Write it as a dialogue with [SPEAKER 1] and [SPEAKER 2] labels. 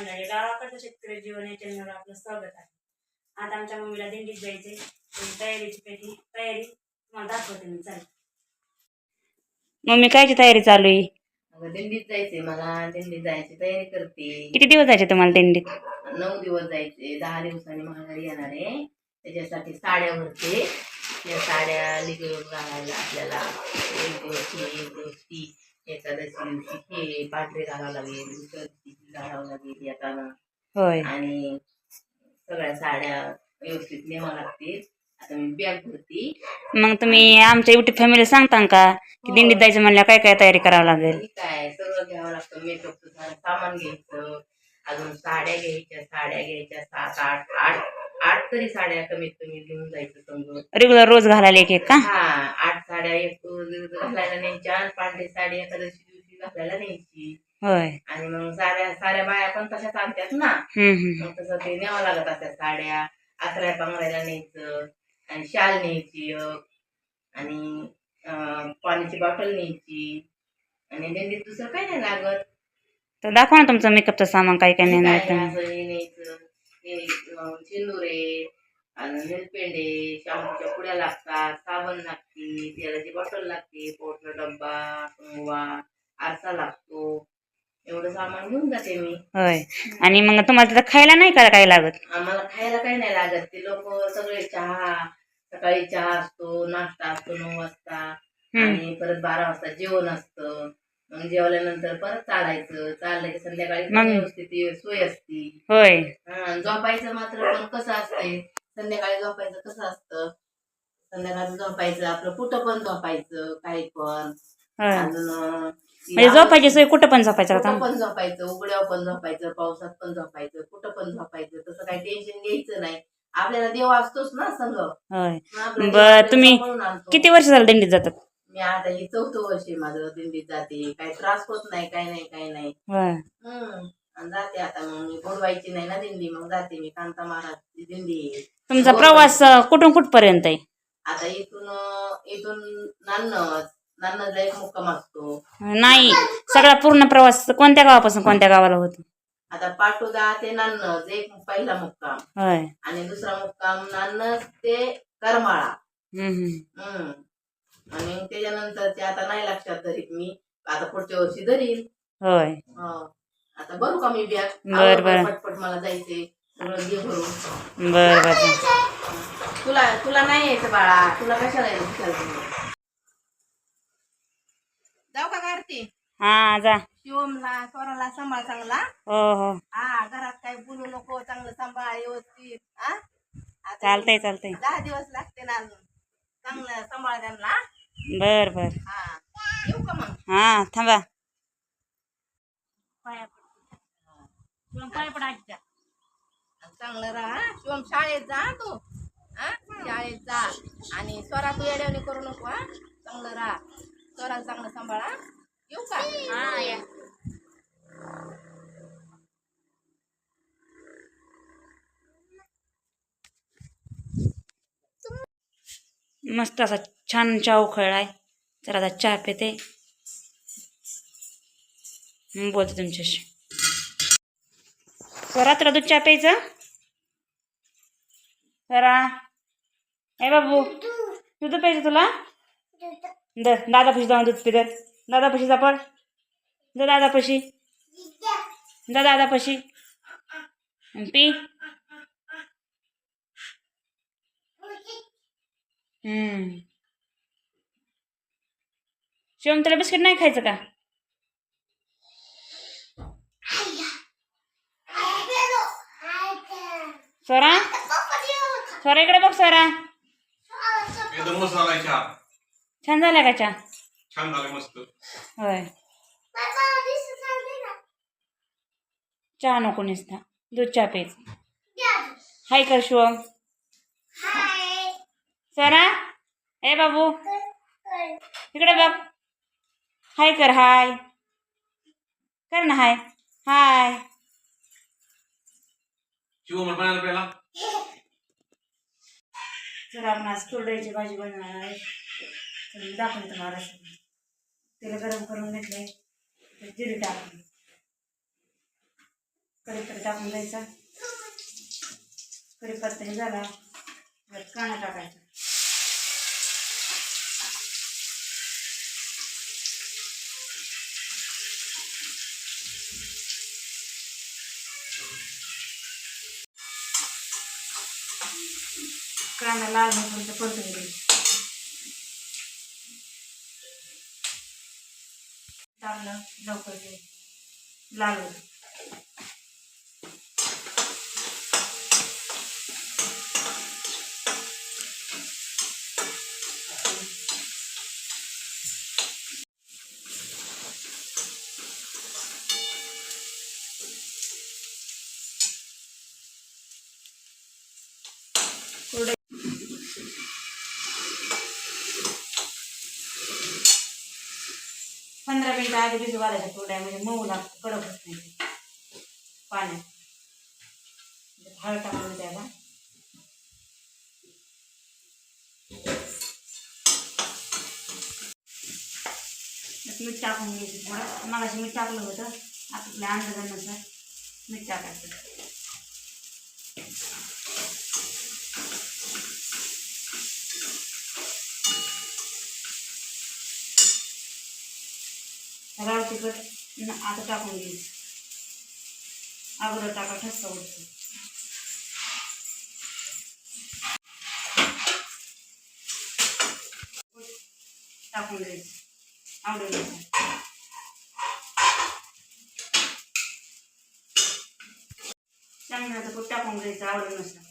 [SPEAKER 1] मंडळी गावाकडचं शेतकरी जीवन या चॅनलवर आपलं स्वागत आहे. आता आमच्या मम्मीला दिंडीत जायचे तयारीची पेटी तयारी तुम्हाला दाखवते मी. चालेल मम्मी कायची तयारी चालू आहे?
[SPEAKER 2] अगं दिंडीत जायचंय मला. दिंडीत जायची तयारी करते.
[SPEAKER 1] किती दिवस जायचे तुम्हाला दिंडीत?
[SPEAKER 2] नऊ दिवस जायचे. दहा दिवसांनी माघारी येणार आहे. त्याच्यासाठी साड्या भरते. त्या साड्या लिगून घालायला आपल्याला एक दिवस ही एक दिवस ती एकादशी दिवशी हे पांढरे घालावं लागेल. घालावं लागेल येताना
[SPEAKER 1] होय.
[SPEAKER 2] आणि सगळ्या साड्या व्यवस्थित नेवा लागतील. आता मी बॅग भरती.
[SPEAKER 1] मग तुम्ही आमच्या युट्यूब फॅमिली सांगता का? की दिंडीत जायचं म्हणलं काय काय तयारी करावं लागेल?
[SPEAKER 2] आणि काय सगळं घ्यावं लागतं. मेकअपचं सामान घ्यायचं. अजून साड्या घ्यायच्या साड्या घ्यायच्या. सात आठ आठ आठ तरी साड्या कमीत कमी घेऊन जायचं समजून.
[SPEAKER 1] रेग्युलर रोज घालायला एक एक का?
[SPEAKER 2] हा आठ साड्या एक घालायला न्यायच्या आणि पांढरी साडी एखाद्याशी दिवशी घालायला न्यायची.
[SPEAKER 1] होय.
[SPEAKER 2] आणि मग साऱ्या साऱ्या बाया पण तशाच आणतात ना.
[SPEAKER 1] हम्म हम्म
[SPEAKER 2] मग तसं ते न्यावं लागत असतात साड्या. अकरा पांघरायला न्यायचं. आणि शाल न्यायची एक. आणि अं, पाण्याची बॉटल न्यायची. आणि दिंडीत दुसरं काही नाही लागत.
[SPEAKER 1] तर दाखवा ना तुमचं मेकअपचं सामान काय काय नेणार
[SPEAKER 2] काय
[SPEAKER 1] तुम्ही.
[SPEAKER 2] असं हे न्यायचं. हे अं, सिंदुरे आणि नेलपेंडे शॅम्पूच्या पुड्या लागतात साबण लागते तेलाची बॉटल लागते पोटला डब्बा कंगवा आरसा लागतो. एवढं सामान घेऊन जाते मी.
[SPEAKER 1] होय. आणि मग तुम्हाला तिथं खायला नाही का काय लागत?
[SPEAKER 2] आम्हाला खायला काही नाही लागत. ते लोक सगळे चहा सकाळी चहा असतो नाश्ता असतो नऊ वाजता. आणि परत बारा वाजता जेवण असतं. मग जेवल्यानंतर परत चालायचं. चाललं की संध्याकाळी
[SPEAKER 1] मग-
[SPEAKER 2] व्यवस्थित सोय असती.
[SPEAKER 1] होय.
[SPEAKER 2] हा, झोपायचं मात्र पण कसं असतंय? संध्याकाळी झोपायचं कसं असतं? संध्याकाळी झोपायचं आपलं कुठं पण झोपायचं काही पण.
[SPEAKER 1] होय.
[SPEAKER 2] अजून अं,
[SPEAKER 1] म्हणजे झोपायची सोय कुठं पण झोपायचं
[SPEAKER 2] कुठं पण झोपायचं उघड्यावर पण झोपायचं पावसात पण झोपायचं कुठं पण झोपायचं तसं काही टेन्शन घ्यायचं नाही. आपल्याला देव असतोच ना संग.
[SPEAKER 1] होय.
[SPEAKER 2] मग आपला देव
[SPEAKER 1] बर
[SPEAKER 2] आपल्याला
[SPEAKER 1] तुम्ही
[SPEAKER 2] सांभाळून आणतो.
[SPEAKER 1] किती वर्ष झालं दिंडीत जातात?
[SPEAKER 2] मी आता ही चौथं वर्ष आहे माझं दिंडीत जाते. काही त्रास होत नाही काही नाही काही नाही.
[SPEAKER 1] होय.
[SPEAKER 2] हम्म. आणि जाते आता मग मी बुडवायची नाही ना दिंडी मग जाते मी कांता महाराजची दिंडी. आहे.
[SPEAKER 1] तुमचा प्रवास अं, कुठून कुठपर्यंत आहे?
[SPEAKER 2] आता इथून अं, इथून नान्नज एक मुक्काम असतो
[SPEAKER 1] नाही सगळा पूर्ण प्रवास कोणत्या गावापासून कोणत्या गावाला होतो?
[SPEAKER 2] आता पाटोदा ते नान्नज एक पहिला मुक्काम.
[SPEAKER 1] होय.
[SPEAKER 2] आणि दुसरा मुक्काम नान्नज ते करमाळा.
[SPEAKER 1] हम्म, हम्म.
[SPEAKER 2] हम्म. आणि त्याच्यानंतर ते आता नाही लक्षात धरीत मी आता पुढच्या वर्षी धरील
[SPEAKER 1] होय.
[SPEAKER 2] हो. आता भरू का मी बॅग?
[SPEAKER 1] बर, बर.
[SPEAKER 2] पटपट मला जायचे सगळं घे भरून.
[SPEAKER 1] बर बर.
[SPEAKER 2] तुला तुला नाही यायचं बाळा. तुला कशाला यायचं? कार्ती
[SPEAKER 1] हा जा.
[SPEAKER 2] शिवमला स्वराला सांभाळ चांगला.
[SPEAKER 1] हो हो.
[SPEAKER 2] हा घरात काही बोलू नको चांगलं सांभाळ व्यवस्थित हा. आता
[SPEAKER 1] चालतंय चालतंय.
[SPEAKER 2] दहा दिवस लागते ना अजून. चांगलं सांभाळ त्यांना.
[SPEAKER 1] बर बर.
[SPEAKER 2] हा. येऊ का मग?
[SPEAKER 1] हा थांबा. पाय
[SPEAKER 2] चांगलं राहा शिवम शाळेत जा हं तू. हा शाळेत जा. आणि स्वरा तू येड्यावणी करू नको हा. चांगलं राहा. स्वराला चांगलं सांभाळा येऊ का
[SPEAKER 1] हा या मस्त असा छान चहा उखळलाय तर आता चहा पिते. बोलते तुमच्याशी. स्वरा तुला दूध चहा प्यायचं? स्वरा ए बाबू दूध प्यायचं तुला? दादा जाऊन दूध पी दर दादा पशी जा पड जा दादा पशी. जा दादा पशी. पी. हम्म. शिवम तुला बिस्किट नाही खायचं का? स्वरा स्वरा इकडे बघ
[SPEAKER 3] चहा.
[SPEAKER 1] छान झाला का चहा?
[SPEAKER 3] छान झालं मस्त.
[SPEAKER 1] होय. चहा नको निसता. दूध चहा प्यायचं. हाय कर शिवम स्वरा ए बाबू. इकडे बघ. हाय कर हाय. कर ना हाय. हाय.
[SPEAKER 3] शिव मला पाण्याला प्याला
[SPEAKER 1] तर आपण आज कुरडईची भाजी बनवणार आहे. तर मी दाखवते तुम्हाला recipe. तेल गरम करून घेतले. जिरे टाकले कढीपत्ता टाकून द्यायचा कढीपत्ता हे झाला. त्यात कांदा टाकायचा. कांदा लाल म्हणून परतून घ्यायचा. टाकलं लवकर ते लाल होतं थोडं पंधरा मिनिटं आधी भिजू घालायचं थोड्या म्हणजे मऊ लागतो कडक होत नाही पाण्यात हळ टाकून त्याला मीठ टाकून घ्यायचं थोडं मगाशी मीठ टाकलं होतं. आपल्या अंदाजानुसार मीठ टाकायचं. राव तिखट न आता टाकून घ्यायचं अगोदर टाका ठसका उठतो टाकून द्यायचं आवडेल तसं.